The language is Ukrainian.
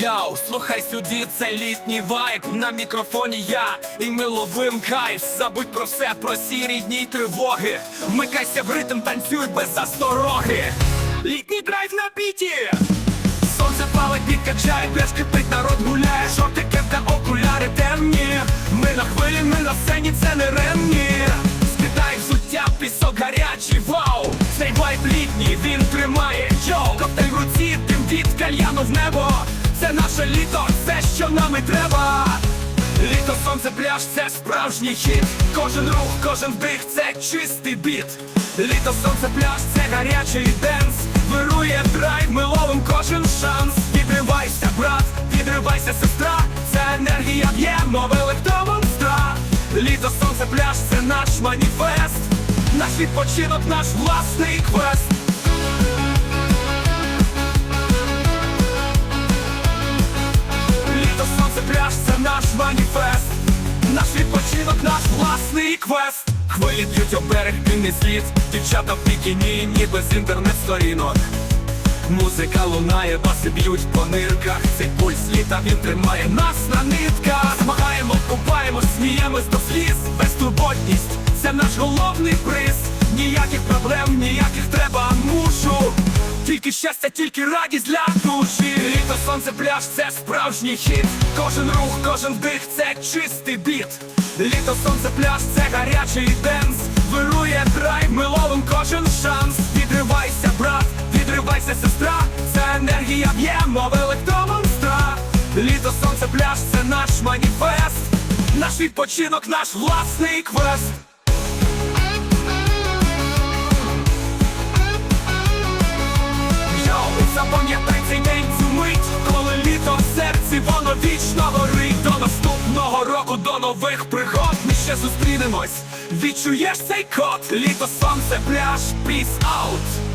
Яу, слухай сюди, це літній вайб. На мікрофоні я і ми ловим кайф. Забудь про все, про сі рідні тривоги. Вмикайся в ритм, танцюй без застороги. Літній драйв на біті. Сонце палить, підкачає, пляж кипить, народ гуляє. Шорти, кепка, окуляри темні. Ми на хвилі, ми на сцені, це не ремні Скидай взуття, пісок гарячий, вау. Цей вайб літній, він тримає. Йоу, коктейль в руці, тим від кальяну в небо Це наше літо, все, що нам і треба. Літо, сонце, пляж, це справжній хіт. Кожен рух, кожен вдих, це чистий біт. Літо, сонце, пляж, це гарячий денс. Вирує драйв, ми ловим кожен шанс. Підривайся, брат, підривайся, сестра. Ця енергія б'є, мов електромонстра Літо, сонце, пляж, це наш маніфест. Наш відпочинок, наш власний квест наш власний квест. Хвилі б'ють об берег, пінний слід Дівчата в бікіні, ніби з інтернет-сторінок. Музика лунає, баси б'ють по нирках. Цей пульс літа, він тримає нас на нитках. Змагаємо, купаємо, сміємось до сліз. Безтурботність, це наш головний приз. Ніяких проблем, ніяких треба мушу. Тільки щастя, тільки радість для душі сонце, пляж, це справжній хід Кожен рух, кожен вдих, це чистий біт. Літо, сонце, пляж, це гарячий денс. Вирує драйв, ми ловим кожен шанс. Відривайся, брат, відривайся, сестра. Ця енергія б'є, мов електромонстра. Літо, сонце, пляж, це наш маніфест. Наш відпочинок, наш власний квест наступного року, до нових пригод. Ми ще зустрінемось, відчуєш цей код? Літо, сонце, пляж, peace out